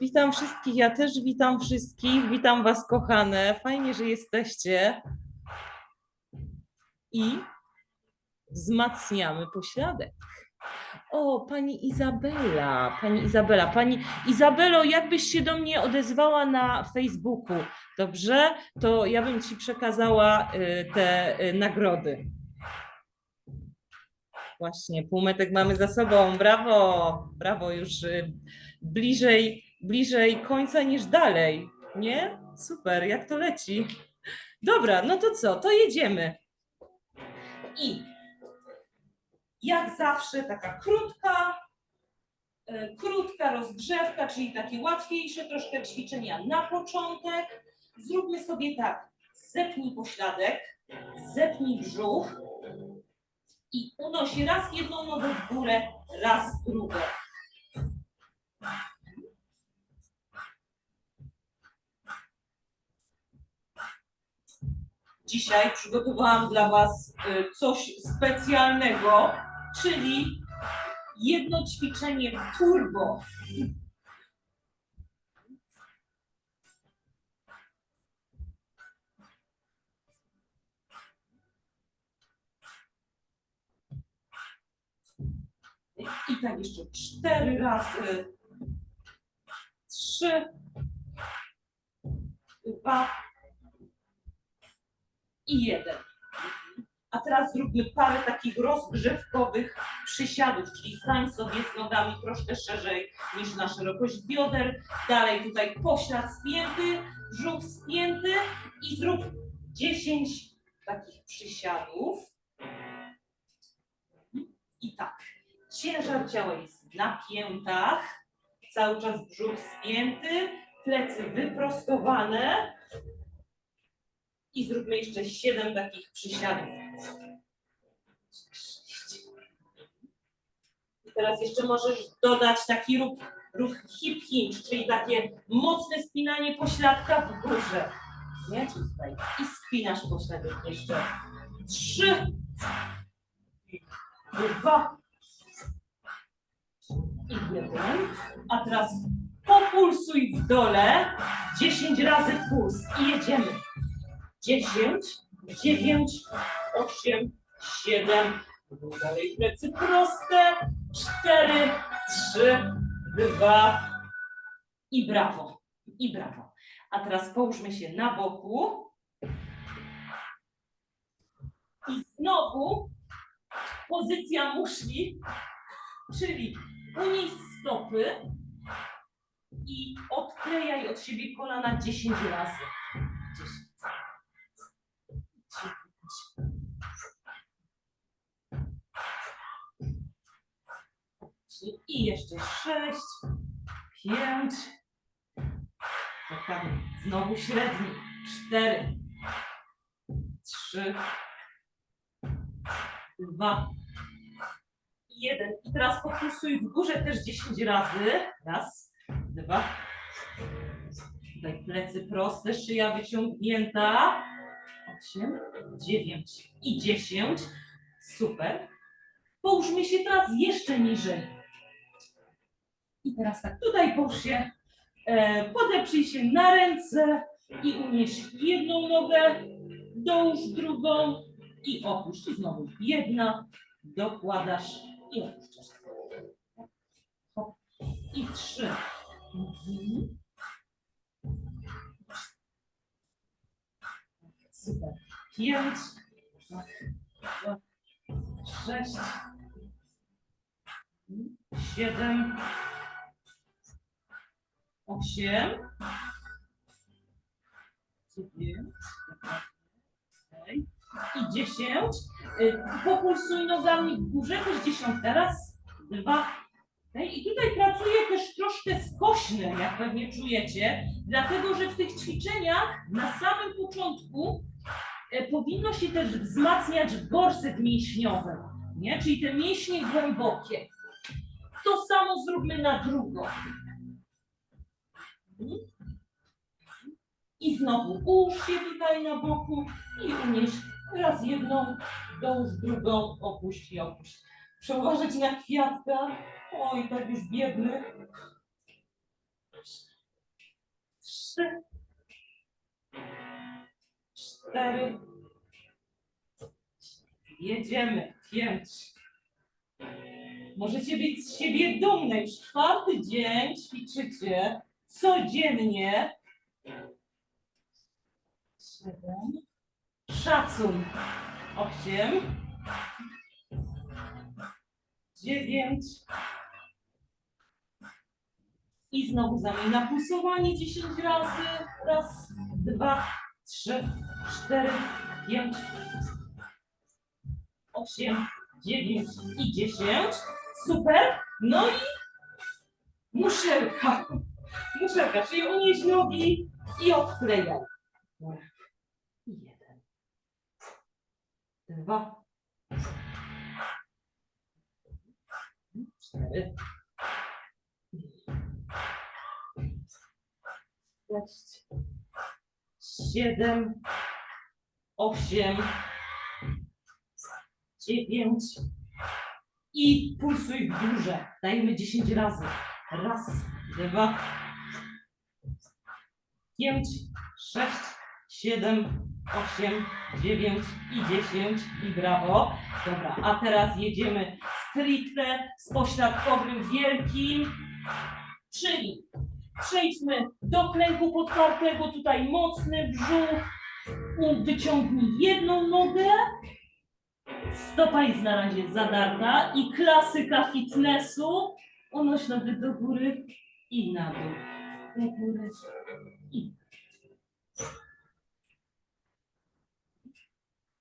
Witam wszystkich, ja też witam wszystkich, witam Was kochane, fajnie, że jesteście i wzmacniamy pośladek. O, pani Izabela, pani Izabela, pani Izabelo, jakbyś się do mnie odezwała na Facebooku, dobrze? To ja bym Ci przekazała y, te y, nagrody. Właśnie, półmetek mamy za sobą, brawo, brawo, już y, bliżej, bliżej końca niż dalej, nie? Super, jak to leci. Dobra, no to co, to jedziemy. I jak zawsze taka krótka, e, krótka rozgrzewka, czyli takie łatwiejsze troszkę ćwiczenia na początek. Zróbmy sobie tak, zepnij pośladek, zepnij brzuch i unoś raz jedną nogę w górę, raz drugą. Dzisiaj przygotowałam dla Was y, coś specjalnego, czyli jedno ćwiczenie turbo. I tak jeszcze cztery razy. Trzy, dwa i jeden. A teraz zróbmy parę takich rozgrzewkowych przysiadów, czyli stań sobie z nogami troszkę szerzej niż na szerokość bioder. Dalej tutaj poślad spięty, brzuch spięty i zrób 10 takich przysiadów. I tak, ciężar ciała jest na piętach, cały czas brzuch spięty, plecy wyprostowane. I zróbmy jeszcze siedem takich przysiadów. I teraz jeszcze możesz dodać taki ruch, ruch hip hinge, czyli takie mocne spinanie pośladka w górze. Nie? Czyli tutaj. I spinasz pośladek jeszcze. Trzy. Dwa. I jeden. A teraz populsuj w dole. Dziesięć razy puls. I jedziemy. 10, 9, 8, 7, dalej plecy proste, 4, 3, 2 i brawo, i brawo. A teraz połóżmy się na boku i znowu pozycja muszli, czyli unieś stopy i odklejaj od siebie kolana 10 razy. I jeszcze sześć, pięć. Znowu średni. Cztery, trzy, dwa, jeden. I teraz populsuj w górze też 10 razy. Raz, dwa. Tutaj plecy proste, szyja wyciągnięta. Osiem, dziewięć i dziesięć. Super. Połóżmy się teraz jeszcze niżej. I teraz tak, tutaj połóż się, e, podeprzyj się na ręce i unieś jedną nogę, dołóż drugą i opuść. Znowu jedna, dokładasz i opuszczasz. I trzy. Super. Pięć, sześć, siedem, osiem, dziewięć, okej, i dziesięć. Y, Populsuj nogami w górze, też dziesiątka. Raz, dwa, okej. I tutaj pracuje też troszkę skośne, jak pewnie czujecie, dlatego że w tych ćwiczeniach na samym początku e, powinno się też wzmacniać gorset mięśniowy, nie? czyli te mięśnie głębokie. To samo zróbmy na drugą. I znowu ułóż się tutaj na boku i unieś raz jedną, dołóż drugą, opuść i opuść. Przełożyć na kwiatka. Oj, tak już biedny. trzy, cztery. Jedziemy. Pięć. Możecie być z siebie dumne. Już czwarty dzień ćwiczycie codziennie. Siedem. Szacun. Osiem. Dziewięć. I znowu zamień pulsowanie 10 razy. Raz, dwa, trzy, cztery, pięć, osiem, dziewięć i dziesięć. Super. No i muszelka. Muszelka, czyli unieś nogi i odklejaj. Jeden. Dwa. Cztery. Sześć. Siedem. Osiem. Dziewięć. I pulsuj w górze. Dajemy 10 razy. Raz, dwa, pięć, sześć, siedem, osiem, dziewięć i dziesięć. I brawo. Dobra, a teraz jedziemy stricte z pośladkowym wielkim, czyli przejdźmy do klęku podpartego, tutaj mocny brzuch, wyciągnij jedną nogę, stopa jest na razie zadarta i klasyka fitnessu, unoś nogę do góry i na dół, do góry i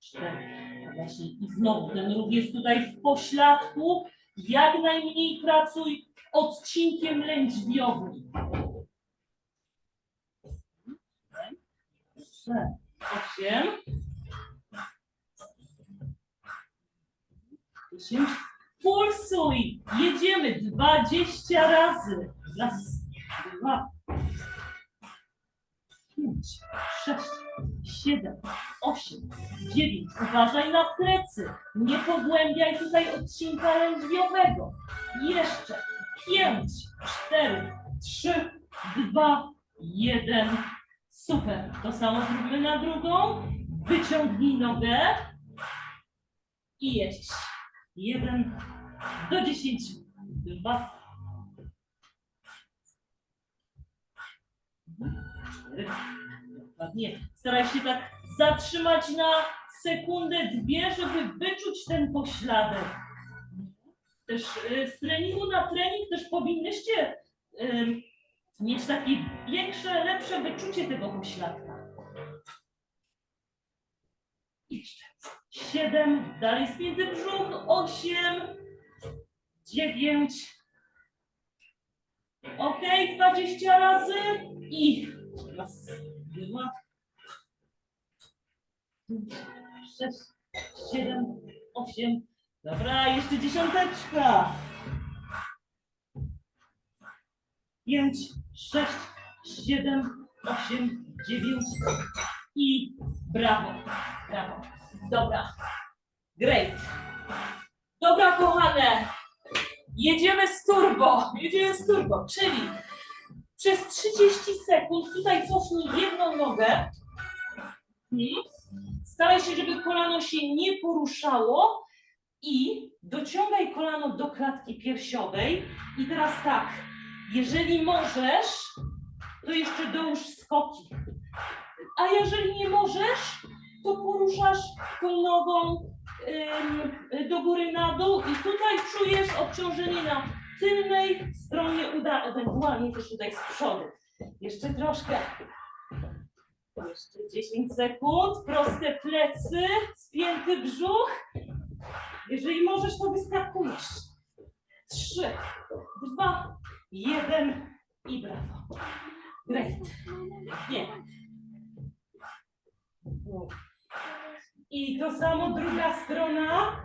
cztery. Właśnie i znowu ten ruch jest tutaj w pośladku. Jak najmniej pracuj odcinkiem lędźwiowym. Osiem. Dziesięć. Pulsuj. Jedziemy dwadzieścia razy. Raz, dwa, pięć, sześć, siedem, osiem, dziewięć. Uważaj na plecy. Nie pogłębiaj tutaj odcinka lędźwiowego. Jeszcze pięć, cztery, trzy, dwa, jeden. Super. To samo zróbmy na drugą. Wyciągnij nogę i jedź. Jeden do dziesięciu. Dwa. Cztery. Dokładnie. Staraj się tak zatrzymać na sekundę, dwie, żeby wyczuć ten pośladek. Też y, z treningu na trening też powinnyście ym, mieć takie większe, lepsze wyczucie tego pośladka. Jeszcze. Siedem, dalej spięty brzuch, osiem, dziewięć. Ok, dwadzieścia razy i raz, dwa, sześć, siedem, osiem. Dobra, jeszcze dziesiąteczka. Pięć, sześć, siedem, osiem, dziewięć i brawo, brawo. Dobra, great. Dobra, kochane, jedziemy z turbo, jedziemy z turbo, czyli przez 30 sekund tutaj cofnij jedną nogę. Hmm. Staraj się, żeby kolano się nie poruszało i dociągaj kolano do klatki piersiowej. I teraz tak, jeżeli możesz, to jeszcze dołóż skoki. A jeżeli nie możesz, to poruszasz tą nogą do góry na dół i tutaj czujesz obciążenie na tylnej stronie uda, ewentualnie też tutaj z przodu. Jeszcze troszkę. Jeszcze 10 sekund, proste plecy, spięty brzuch. Jeżeli możesz, to wyskakujesz. Trzy, dwa, jeden i brawo. Great. Nie. I to samo druga strona.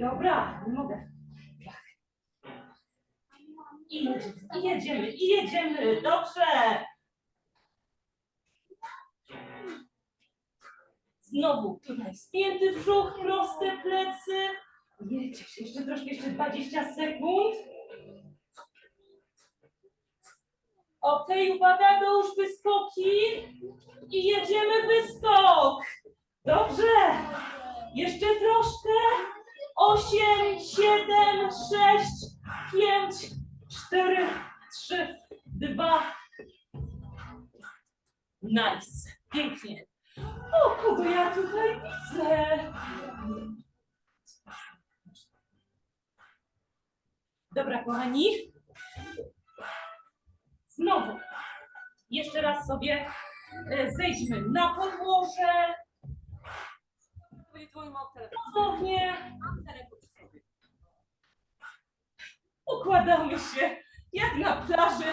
Dobra, nie mogę. I jedziemy, i jedziemy, i jedziemy. Dobrze. Znowu tutaj spięty brzuch, proste plecy. Jedziesz, jeszcze troszkę, jeszcze 20 sekund. Okej, uwaga, dołóż wyskoki i jedziemy wyskok. Dobrze. Jeszcze troszkę. Osiem, siedem, sześć, pięć, cztery, trzy, dwa. Nice. Pięknie. O, kogo ja tutaj widzę? Dobra, kochani. Znowu. Jeszcze raz sobie e, zejdźmy na podłoże. Ponownie! Układamy się jak na plaży.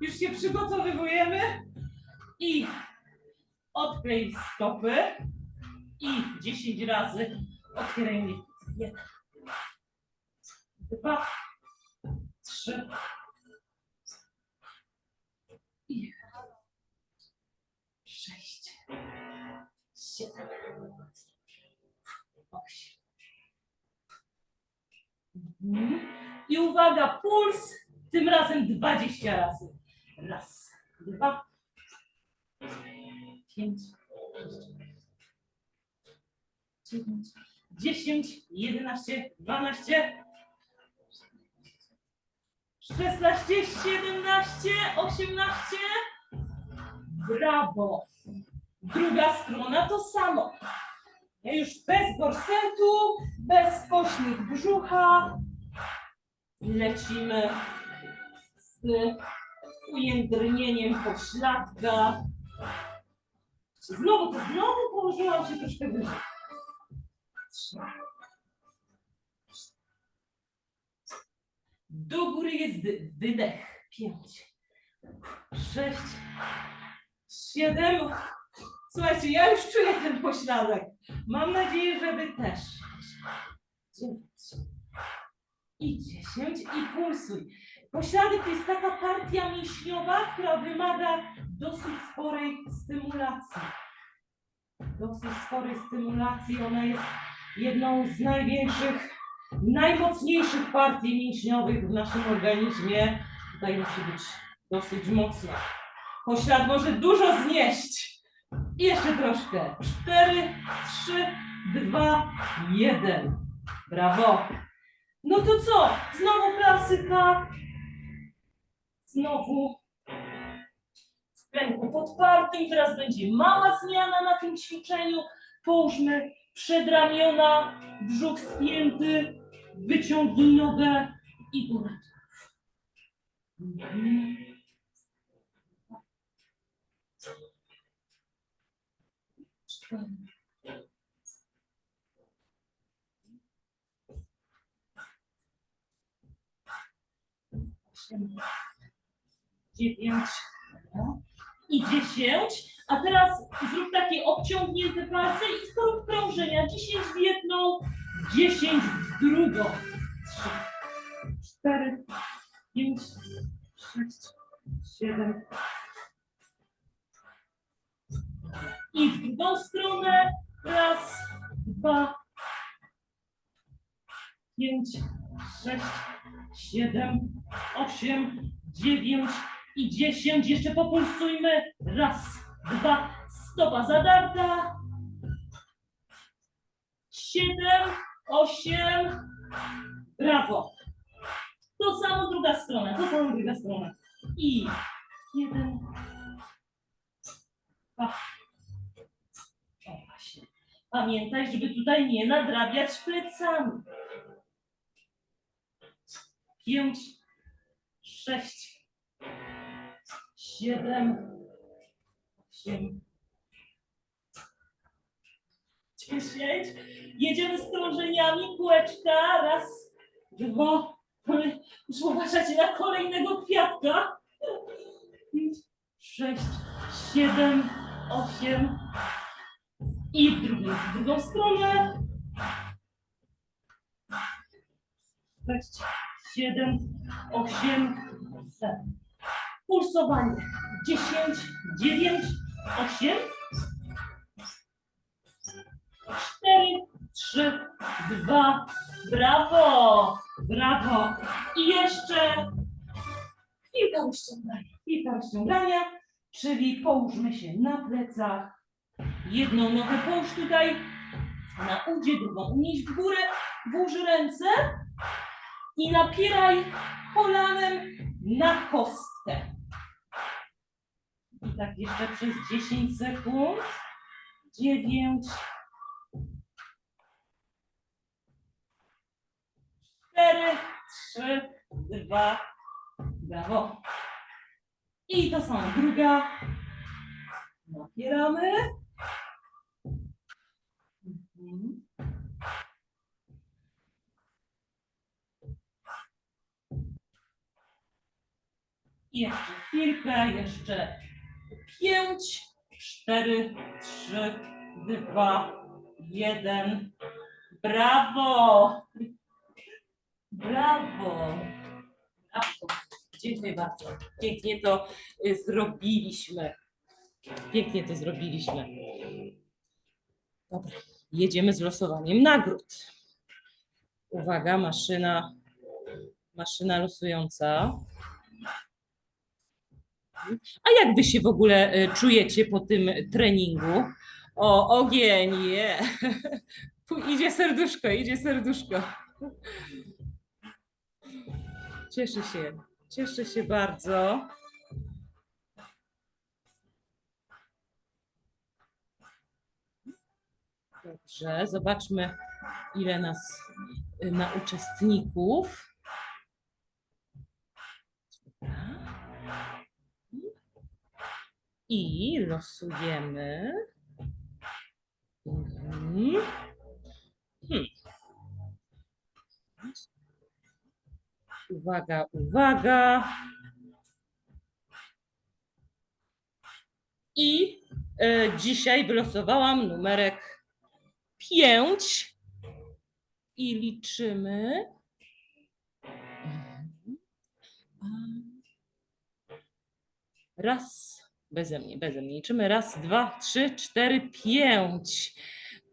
Już się przygotowywujemy i odklej stopy. I 10 razy otwieraj mnie. Jeden, dwa, trzy. I sześć, siedem, Mhm. I uwaga, puls tym razem 20 razy. Raz, dwa, pięć, dziewięć, dziesięć, jedenaście, dwanaście, szesnaście, siedemnaście, osiemnaście. Brawo. Druga strona to samo. Już bez gorsetu, bez skośnych brzucha. Lecimy z ujędrnieniem pośladka. Znowu to znowu położyłam się troszkę wyżej. Do góry jest wydech. Pięć. Sześć. Siedem. Słuchajcie, ja już czuję ten pośladek. Mam nadzieję, że wy też. Dziewięć. I dziesięć. I pulsuj. Pośladek to jest taka partia mięśniowa, która wymaga dosyć sporej stymulacji. Dosyć sporej stymulacji. Ona jest jedną z największych, najmocniejszych partii mięśniowych w naszym organizmie. Tutaj musi być dosyć mocno. Poślad może dużo znieść. I jeszcze troszkę. Cztery, trzy, dwa, jeden. Brawo. No to co? Znowu klasyka. Znowu w ręku podpartym. Teraz będzie mała zmiana na tym ćwiczeniu. Połóżmy przedramiona, brzuch spięty, wyciągnij nogę i górę. Mhm. Osiem. Dziewięć. I dziesięć. A teraz zrób takie obciągnięte palce i zrób krążenia. Dziesięć w jedną, dziesięć w drugą. Trzy, cztery, pięć, sześć, siedem. I w drugą stronę. Raz, dwa, pięć, sześć, siedem, osiem, dziewięć i dziesięć. Jeszcze populsujmy. Raz, dwa, stopa zadarta. Siedem, osiem. Brawo. To samo druga strona, to samo druga strona. I jeden, dwa. Pamiętaj, żeby tutaj nie nadrabiać plecami. Pięć, sześć, siedem, osiem, dziesięć. Jedziemy z krążeniami, kółeczka. Raz, dwa. Muszę uważać na kolejnego kwiatka. Pięć, sześć, siedem, osiem. I w drugą, w drugą stronę. Sześć, siedem, osiem, siedem. Pulsowanie. Dziesięć, dziewięć, osiem. Cztery, trzy, dwa. Brawo! Brawo! I jeszcze chwilkę uściągania. Chwilkę. kilka rozciągania, czyli połóżmy się na plecach. Jedną nogę połóż tutaj na udzie, drugą unieś w górę, włóż ręce i napieraj kolanem na kostkę. I tak jeszcze przez 10 sekund. 9, 4, 3, 2, brawo. I to samo druga. Napieramy. Mhm. Jeszcze chwilkę, jeszcze pięć, cztery, trzy, dwa, jeden. Brawo! Brawo! Brawo! Dziękuję bardzo. Pięknie to y, zrobiliśmy. Pięknie to zrobiliśmy. Dobra, jedziemy z losowaniem nagród. Uwaga, maszyna, maszyna losująca. A jak wy się w ogóle y, czujecie po tym treningu? O, ogień, je. Idzie serduszko, idzie serduszko. Cieszę się, cieszę się bardzo. Dobrze, zobaczmy, ile nas y, ma uczestników. I losujemy. Mhm. Hmm. Uwaga, uwaga. I e, dzisiaj wylosowałam numerek 5 i liczymy. Raz, beze mnie, beze mnie. Liczymy raz, dwa, trzy, cztery, pięć.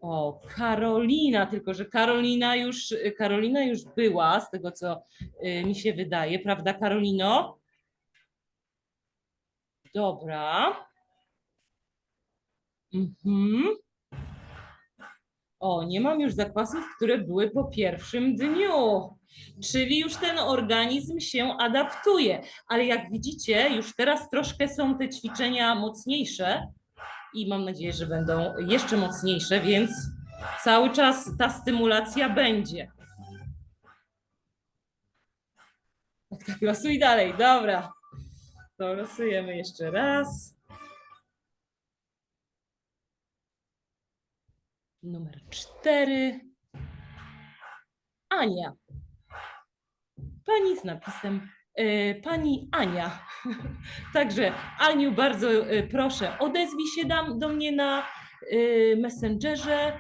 O, Karolina, tylko że Karolina już, Karolina już była, z tego co y, mi się wydaje, prawda, Karolino? Dobra. Mhm. O, nie mam już zakwasów, które były po pierwszym dniu. Czyli już ten organizm się adaptuje. Ale jak widzicie, już teraz troszkę są te ćwiczenia mocniejsze i mam nadzieję, że będą jeszcze mocniejsze, więc cały czas ta stymulacja będzie. Tak, tak, losuj dalej, dobra. To losujemy jeszcze raz. Numer cztery. Ania. Pani z napisem e, Pani Ania. Także Aniu, bardzo e, proszę, odezwij się do mnie na e, Messengerze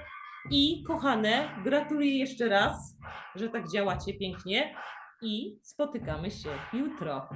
i kochane, gratuluję jeszcze raz, że tak działacie pięknie i spotykamy się jutro.